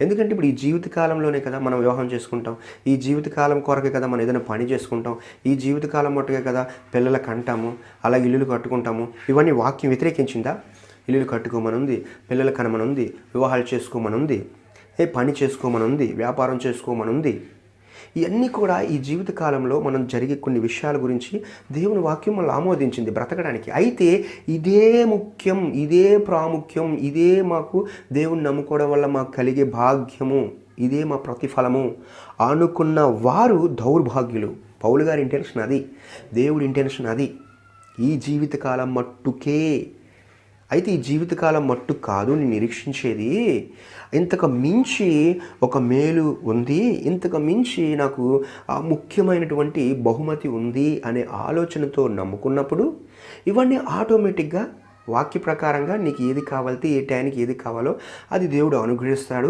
ఎందుకంటే ఇప్పుడు ఈ జీవితకాలంలోనే కదా మనం వివాహం చేసుకుంటాం. ఈ జీవితకాలం కొరకే కదా మనం ఏదైనా పని చేసుకుంటాం. ఈ జీవితకాలం మట్టుకే కదా పిల్లలకు కంటాము అలాగే ఇల్లులు కట్టుకుంటాము. ఇవన్నీ వాక్యం వ్యతిరేకించిందా? ఇల్లులు కట్టుకోమనుంది పిల్లలు కనమనుంది వివాహాలు చేసుకోమనుంది ఏ పని చేసుకోమనుంది వ్యాపారం చేసుకోమనుంది ఇవన్నీ కూడా ఈ జీవిత కాలంలో మనం జరిగే కొన్ని విషయాల గురించి దేవుని వాక్యం మనల్ని ఆమోదించింది బ్రతకడానికి. అయితే ఇదే ముఖ్యం ఇదే ప్రాముఖ్యం ఇదే మాకు దేవుని నమ్ముకోవడం వల్ల మాకు కలిగే భాగ్యము ఇదే మా ప్రతిఫలము అనుకున్న వారు దౌర్భాగ్యులు. పౌలు గారి ఇంటెన్షన్ అది. దేవుడి ఇంటెన్షన్ అది. ఈ జీవితకాలం మట్టుకే అయితే ఈ జీవితకాలం మట్టు కాదు నేను నిరీక్షించేది. ఇంతకు మించి ఒక మేలు ఉంది. ఇంతకు మించి నాకు ఆ ముఖ్యమైనటువంటి బహుమతి ఉంది అనే ఆలోచనతో నమ్ముకున్నప్పుడు ఇవన్నీ ఆటోమేటిక్గా వాక్య ప్రకారంగా నీకు ఏది కావాలితే ఏ టైంకి ఏది కావాలో అది దేవుడు అనుగ్రహిస్తాడు.